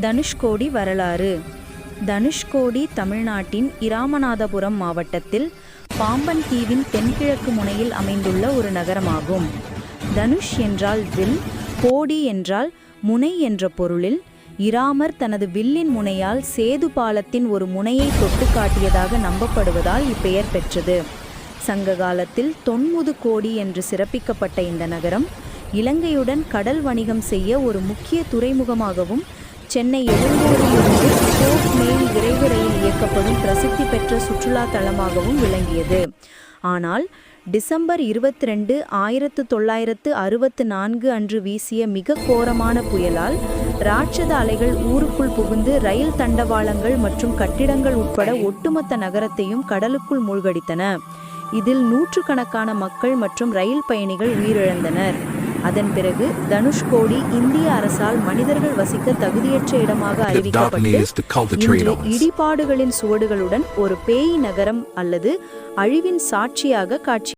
தனுஷ்கோடி வரலாறு. தனுஷ்கோடி தமிழ்நாட்டின் இராமநாதபுரம் மாவட்டத்தில் பாம்பன் தீவின் தென்கிழக்கு முனையில் அமைந்துள்ள ஒரு நகரமாகும். தனுஷ் என்றால் வில் கோடி என்றால் முனை என்ற பொருளில் இராமர் தனது வில்லின் முனையால் சேது பாலத்தின் ஒரு முனையை தொட்டு காட்டியதாக நம்பப்படுவதால் இப்பெயர் பெற்றது. சங்க காலத்தில் தொன்முது கோடி என்று சிறப்பிக்கப்பட்ட இந்த நகரம் இலங்கையுடன் கடல் வணிகம் செய்ய ஒரு முக்கிய துறைமுகமாகவும் சென்னை எழும்பூரிலிருந்து போர்ட் மெயில் விரைவு ரயில் இயக்கப்படும் பிரசித்தி பெற்ற சுற்றுலா தலமாகவும் விளங்கியது. ஆனால் டிசம்பர் இருபத்தி ரெண்டு ஆயிரத்து தொள்ளாயிரத்து அறுபத்து நான்கு அன்று வீசிய மிக கோரமான புயலால் ராட்சத அலைகள் ஊருக்குள் புகுந்து ரயில் தண்டவாளங்கள் மற்றும் கட்டிடங்கள் உட்பட ஒட்டுமொத்த நகரத்தையும் கடலுக்குள் மூழ்கடித்தன. இதில் நூற்றுக்கணக்கான மக்கள் மற்றும் ரயில் பயணிகள் உயிரிழந்தனர். அதன் பிறகு தனுஷ்கோடி இந்திய அரசால் மனிதர்கள் வசிக்க தகுதியற்ற இடமாக அறிவிக்கப்பட்டு இன்று. இடிபாடுகளின் சுவடுகளுடன் ஒரு பேய் நகரம் அல்லது அழிவின் சாட்சியாக காட்சி